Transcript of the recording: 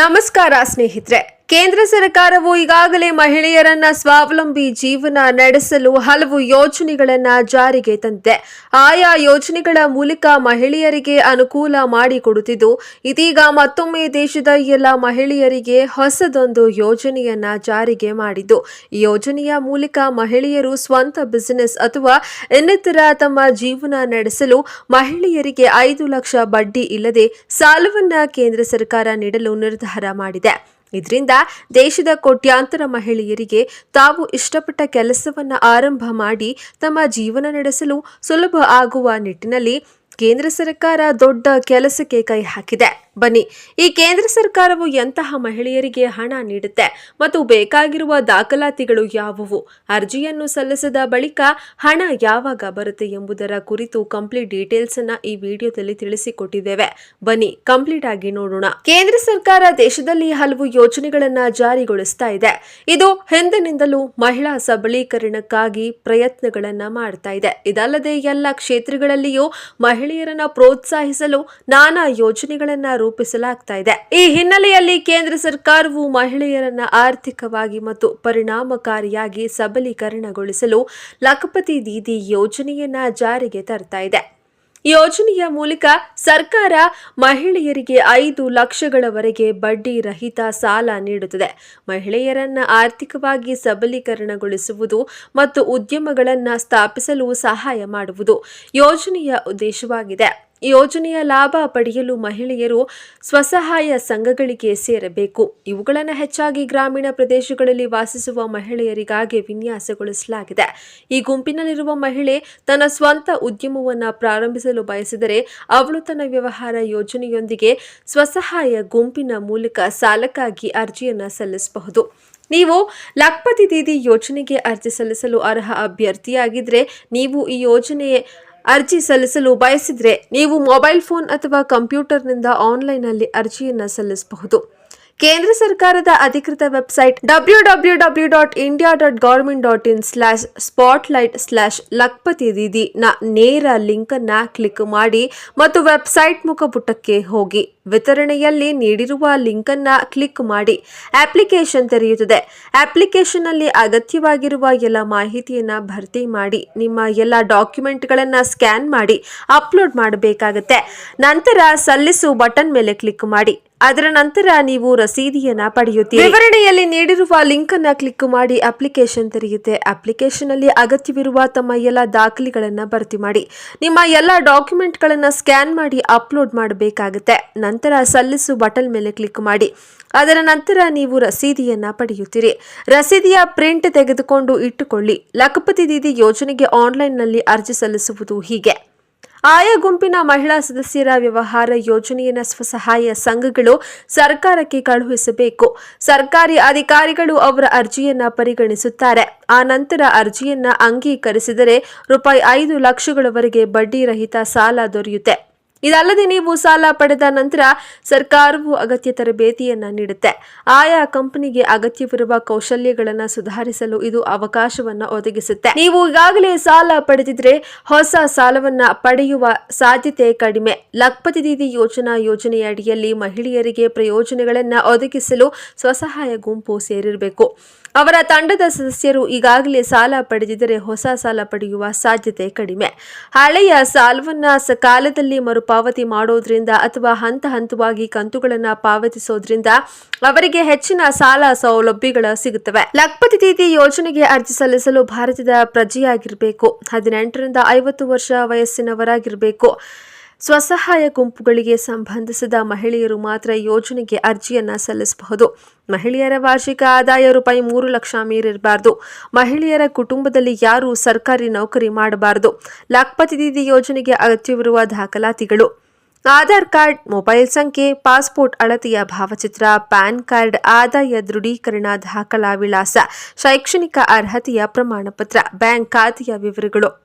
ನಮಸ್ಕಾರ ಸ್ನೇಹಿತರೆ ಕೇಂದ್ರ ಸರ್ಕಾರವು ಈಗಾಗಲೇ ಮಹಿಳೆಯರನ್ನ ಸ್ವಾವಲಂಬಿ ಜೀವನ ನಡೆಸಲು ಹಲವು ಯೋಜನೆಗಳನ್ನ ಜಾರಿಗೆ ತಂದಿದೆ. ಆಯಾ ಯೋಜನೆಗಳ ಮೂಲಕ ಮಹಿಳೆಯರಿಗೆ ಅನುಕೂಲ ಮಾಡಿಕೊಡುತ್ತಿದ್ದು ಇದೀಗ ಮತ್ತೊಮ್ಮೆ ದೇಶದ ಎಲ್ಲ ಮಹಿಳೆಯರಿಗೆ ಹೊಸದೊಂದು ಯೋಜನೆಯನ್ನ ಜಾರಿಗೆ ಮಾಡಿದ್ದು. ಈ ಯೋಜನೆಯ ಮೂಲಕ ಮಹಿಳೆಯರು ಸ್ವಂತ ಬಿಸಿನೆಸ್ ಅಥವಾ ಇನ್ನಿತರ ತಮ್ಮ ಜೀವನ ನಡೆಸಲು ಮಹಿಳೆಯರಿಗೆ ಐದು ಲಕ್ಷ ಬಡ್ಡಿ ಇಲ್ಲದೆ ಸಾಲವನ್ನ ಕೇಂದ್ರ ಸರ್ಕಾರ ನೀಡಲು ನಿರ್ಧಾರ ಮಾಡಿದೆ. ಇದರಿಂದ ದೇಶದ ಕೋಟ್ಯಾಂತರ ಮಹಿಳೆಯರಿಗೆ ತಾವು ಇಷ್ಟಪಟ್ಟ ಕೆಲಸವನ್ನು ಆರಂಭ ಮಾಡಿ ತಮ್ಮ ಜೀವನ ನಡೆಸಲು ಸುಲಭ ಆಗುವ ನಿಟ್ಟಿನಲ್ಲಿ ಕೇಂದ್ರ ಸರ್ಕಾರ ದೊಡ್ಡ ಕೆಲಸಕ್ಕೆ ಕೈ ಹಾಕಿದೆ. ಬನ್ನಿ. ಈ ಕೇಂದ್ರ ಸರ್ಕಾರವು ಎಂತಹ ಮಹಿಳೆಯರಿಗೆ ಹಣ ನೀಡುತ್ತೆ ಮತ್ತು ಬೇಕಾಗಿರುವ ದಾಖಲಾತಿಗಳು ಯಾವುವು? ಅರ್ಜಿಯನ್ನು ಸಲ್ಲಿಸಿದ ಬಳಿಕ ಹಣ ಯಾವಾಗ ಬರುತ್ತೆ ಎಂಬುದರ ಕುರಿತು ಕಂಪ್ಲೀಟ್ ಡೀಟೇಲ್ಸ್ ಅನ್ನ ಈ ವಿಡಿಯೋದಲ್ಲಿ ತಿಳಿಸಿಕೊಟ್ಟಿದ್ದೇವೆ. ಬನ್ನಿ ಕಂಪ್ಲೀಟ್ ಆಗಿ ನೋಡೋಣ. ಕೇಂದ್ರ ಸರ್ಕಾರ ದೇಶದಲ್ಲಿ ಹಲವು ಯೋಜನೆಗಳನ್ನ ಜಾರಿಗೊಳಿಸ್ತಾ ಇದೆ. ಇದು ಹಿಂದಿನಿಂದಲೂ ಮಹಿಳಾ ಸಬಲೀಕರಣಕ್ಕಾಗಿ ಪ್ರಯತ್ನಗಳನ್ನ ಮಾಡ್ತಾ ಇದೆ. ಇದಲ್ಲದೆ ಎಲ್ಲ ಕ್ಷೇತ್ರಗಳಲ್ಲಿಯೂ ಮಹಿಳೆಯರನ್ನ ಪ್ರೋತ್ಸಾಹಿಸಲು ನಾನಾ ಯೋಜನೆಗಳನ್ನ ರೂಪಿಸಲಾಗ್ತಾ ಇದೆ. ಈ ಹಿನ್ನೆಲೆಯಲ್ಲಿ ಕೇಂದ್ರ ಸರ್ಕಾರವು ಮಹಿಳೆಯರನ್ನ ಆರ್ಥಿಕವಾಗಿ ಮತ್ತು ಪರಿಣಾಮಕಾರಿಯಾಗಿ ಸಬಲೀಕರಣಗೊಳಿಸಲು ಲಖಪತಿ ದೀದಿ ಯೋಜನೆಯನ್ನ ಜಾರಿಗೆ ತರ್ತಾ ಇದೆ. ಯೋಜನೆಯ ಮೂಲಕ ಸರ್ಕಾರ ಮಹಿಳೆಯರಿಗೆ ಐದು ಲಕ್ಷಗಳವರೆಗೆ ಬಡ್ಡಿ ರಹಿತ ಸಾಲ ನೀಡುತ್ತದೆ. ಮಹಿಳೆಯರನ್ನ ಆರ್ಥಿಕವಾಗಿ ಸಬಲೀಕರಣಗೊಳಿಸುವುದು ಮತ್ತು ಉದ್ಯಮಗಳನ್ನು ಸ್ಥಾಪಿಸಲು ಸಹಾಯ ಮಾಡುವುದು ಯೋಜನೆಯ ಉದ್ದೇಶವಾಗಿದೆ. ಯೋಜನೆಯ ಲಾಭ ಪಡೆಯಲು ಮಹಿಳೆಯರು ಸ್ವಸಹಾಯ ಸಂಘಗಳಿಗೆ ಸೇರಬೇಕು. ಇವುಗಳನ್ನು ಹೆಚ್ಚಾಗಿ ಗ್ರಾಮೀಣ ಪ್ರದೇಶಗಳಲ್ಲಿ ವಾಸಿಸುವ ಮಹಿಳೆಯರಿಗಾಗಿ ವಿನ್ಯಾಸಗೊಳಿಸಲಾಗಿದೆ. ಈ ಗುಂಪಿನಲ್ಲಿರುವ ಮಹಿಳೆ ತನ್ನ ಸ್ವಂತ ಉದ್ಯಮವನ್ನು ಪ್ರಾರಂಭಿಸಲು ಬಯಸಿದರೆ ಅವಳು ತನ್ನ ವ್ಯವಹಾರ ಯೋಜನೆಯೊಂದಿಗೆ ಸ್ವಸಹಾಯ ಗುಂಪಿನ ಮೂಲಕ ಸಾಲಕ್ಕಾಗಿ ಅರ್ಜಿಯನ್ನು ಸಲ್ಲಿಸಬಹುದು. ನೀವು ಲಕ್ಪತಿ ದೀದಿ ಯೋಜನೆಗೆ ಅರ್ಜಿ ಸಲ್ಲಿಸಲು ಅರ್ಹ ಅಭ್ಯರ್ಥಿಯಾಗಿದ್ದರೆ ನೀವು ಈ ಯೋಜನೆ ಅರ್ಜಿ ಸಲ್ಲಿಸಲು ಬಯಸಿದರೆ ನೀವು ಮೊಬೈಲ್ ಫೋನ್ ಅಥವಾ ಕಂಪ್ಯೂಟರ್ನಿಂದ ಆನ್ಲೈನ್ನಲ್ಲಿ ಅರ್ಜಿಯನ್ನು ಸಲ್ಲಿಸಬಹುದು. ಕೇಂದ್ರ ಸರ್ಕಾರದ ಅಧಿಕೃತ website W W W dot India dot government dot in slash spotlight slash Lakhpati Didi ನ ನೇರ ಲಿಂಕ್ ಅನ್ನ ಕ್ಲಿಕ್ ಮಾಡಿ ಮತ್ತು ವೆಬ್ಸೈಟ್ ಮುಖಪುಟಕ್ಕೆ ಹೋಗಿ. ವಿತರಣೆಯಲ್ಲಿ ನೀಡಿರುವ ಲಿಂಕ್ ಅನ್ನ ಕ್ಲಿಕ್ ಮಾಡಿ. ಅಪ್ಲಿಕೇಶನ್ ತೆರೆಯುತ್ತದೆ. ಅಪ್ಲಿಕೇಶನ್ ಅಲ್ಲಿ ಅಗತ್ಯವಾಗಿರುವ ಎಲ್ಲ ಮಾಹಿತಿಯನ್ನ ಭರ್ತಿ ಮಾಡಿ. ನಿಮ್ಮ ಎಲ್ಲ ಡಾಕ್ಯುಮೆಂಟ್ಗಳನ್ನ ಸ್ಕ್ಯಾನ್ ಮಾಡಿ, ಅಪ್ಲೋಡ್ ಮಾಡಬೇಕಾಗುತ್ತೆ. ನಂತರ ಸಲ್ಲಿಸು ಬಟನ್ ಮೇಲೆ ಕ್ಲಿಕ್ ಮಾಡಿ. ಅದರ ನಂತರ ನೀವು ರಸೀದಿಯನ್ನ ಪಡೆಯುತ್ತೀರಿ. ವಿವರಣೆಯಲ್ಲಿ ನೀಡಿರುವ ಲಿಂಕ್ ಅನ್ನ ಕ್ಲಿಕ್ ಮಾಡಿ ಅಪ್ಲಿಕೇಶನ್ ತೆರೆಯುತ್ತೆ. ಅಪ್ಲಿಕೇಶನ್ ಅಲ್ಲಿ ಅಗತ್ಯವಿರುವ ತಮ್ಮ ಎಲ್ಲ ದಾಖಲೆಗಳನ್ನ ಭರ್ತಿ ಮಾಡಿ. ನಿಮ್ಮ ಎಲ್ಲ ಡಾಕ್ಯುಮೆಂಟ್ ಗಳನ್ನ ಸ್ಕ್ಯಾನ್ ಮಾಡಿ ಅಪ್ಲೋಡ್ ಮಾಡಬೇಕಾಗುತ್ತೆ. ನಂತರ ಸಲ್ಲಿಸು ಬಟನ್ ಮೇಲೆ ಕ್ಲಿಕ್ ಮಾಡಿ. ಅದರ ನಂತರ ನೀವು ರಸೀದಿಯನ್ನ ಪಡೆಯುತ್ತೀರಿ. ರಸೀದಿಯ ಪ್ರಿಂಟ್ ತೆಗೆದುಕೊಂಡು ಇಟ್ಟುಕೊಳ್ಳಿ. ಲಖಪತಿ ದೀದಿ ಯೋಜನೆಗೆ ಆನ್ಲೈನ್ನಲ್ಲಿ ಅರ್ಜಿ ಸಲ್ಲಿಸುವುದು ಹೀಗೆ. ಆಯಾ ಗುಂಪಿನ ಮಹಿಳಾ ಸದಸ್ಯರ ವ್ಯವಹಾರ, ಯೋಜನೆಯನ್ನು ಸ್ವಸಹಾಯ ಸಂಘಗಳು ಸರ್ಕಾರಕ್ಕೆ ಕಳುಹಿಸಬೇಕು. ಸರ್ಕಾರಿ ಅಧಿಕಾರಿಗಳು ಅವರ ಅರ್ಜಿಯನ್ನ ಪರಿಗಣಿಸುತ್ತಾರೆ. ಆ ನಂತರ ಅರ್ಜಿಯನ್ನ ಅಂಗೀಕರಿಸಿದರೆ ರೂಪಾಯಿ ಐದು ಲಕ್ಷಗಳವರೆಗೆ ಬಡ್ಡಿ ರಹಿತ ಸಾಲ ದೊರೆಯುತ್ತೆ. ಇದಲ್ಲದೆ ನೀವು ಸಾಲ ಪಡೆದ ನಂತರ ಸರ್ಕಾರವು ಅಗತ್ಯ ತರಬೇತಿಯನ್ನು ನೀಡುತ್ತೆ. ಆಯಾ ಕಂಪನಿಗೆ ಅಗತ್ಯವಿರುವ ಕೌಶಲ್ಯಗಳನ್ನು ಸುಧಾರಿಸಲು ಇದು ಅವಕಾಶವನ್ನು ಒದಗಿಸುತ್ತೆ. ನೀವು ಈಗಾಗಲೇ ಸಾಲ ಪಡೆದಿದ್ರೆ ಹೊಸ ಸಾಲವನ್ನ ಪಡೆಯುವ ಸಾಧ್ಯತೆ ಕಡಿಮೆ. ಲಕ್ಪತಿ ದೀದಿ ಯೋಜನಾ ಅಡಿಯಲ್ಲಿ ಮಹಿಳೆಯರಿಗೆ ಪ್ರಯೋಜನಗಳನ್ನ ಒದಗಿಸಲು ಸ್ವಸಹಾಯ ಗುಂಪು ಸೇರಿರಬೇಕು. ಅವರ ತಂಡದ ಸದಸ್ಯರು ಈಗಾಗಲೇ ಸಾಲ ಪಡೆದಿದ್ದರೆ ಹೊಸ ಸಾಲ ಪಡೆಯುವ ಸಾಧ್ಯತೆ ಕಡಿಮೆ. ಹಳೆಯ ಸಾಲವನ್ನ ಸಕಾಲದಲ್ಲಿ ಮರುಪಾವತಿ ಮಾಡೋದ್ರಿಂದ ಅಥವಾ ಹಂತ ಹಂತವಾಗಿ ಕಂತುಗಳನ್ನು ಪಾವತಿಸೋದ್ರಿಂದ ಅವರಿಗೆ ಹೆಚ್ಚಿನ ಸಾಲ ಸೌಲಭ್ಯಗಳು ಸಿಗುತ್ತವೆ. ಲಖಪತಿ ದೀದಿ ಯೋಜನೆಗೆ ಅರ್ಜಿ ಸಲ್ಲಿಸಲು ಭಾರತದ ಪ್ರಜೆಯಾಗಿರಬೇಕು. ಹದಿನೆಂಟರಿಂದ ಐವತ್ತು ವರ್ಷ ವಯಸ್ಸಿನವರಾಗಿರಬೇಕು. ಸ್ವಸಹಾಯ ಗುಂಪುಗಳಿಗೆ ಸಂಬಂಧಿಸಿದ ಮಹಿಳೆಯರು ಮಾತ್ರ ಯೋಜನೆಗೆ ಅರ್ಜಿಯನ್ನು ಸಲ್ಲಿಸಬಹುದು. ಮಹಿಳೆಯರ ವಾರ್ಷಿಕ ಆದಾಯ ರೂಪಾಯಿ ಮೂರು ಲಕ್ಷ ಮೀರಿರಬಾರದು. ಮಹಿಳೆಯರ ಕುಟುಂಬದಲ್ಲಿ ಯಾರು ಸರ್ಕಾರಿ ನೌಕರಿ ಮಾಡಬಾರದು. ಲಾಕ್ಪತಿ ದೀದಿ ಯೋಜನೆಗೆ ಅಗತ್ಯವಿರುವ ದಾಖಲಾತಿಗಳು. ಆಧಾರ್ ಕಾರ್ಡ್, ಮೊಬೈಲ್ ಸಂಖ್ಯೆ, ಪಾಸ್ಪೋರ್ಟ್ ಅಳತೆಯ ಭಾವಚಿತ್ರ, ಪ್ಯಾನ್ ಕಾರ್ಡ್, ಆದಾಯ ದೃಢೀಕರಣ ದಾಖಲಾ ವಿಳಾಸ, ಶೈಕ್ಷಣಿಕ ಅರ್ಹತೆಯ ಪ್ರಮಾಣಪತ್ರ, ಬ್ಯಾಂಕ್ ಖಾತೆಯ ವಿವರಗಳು.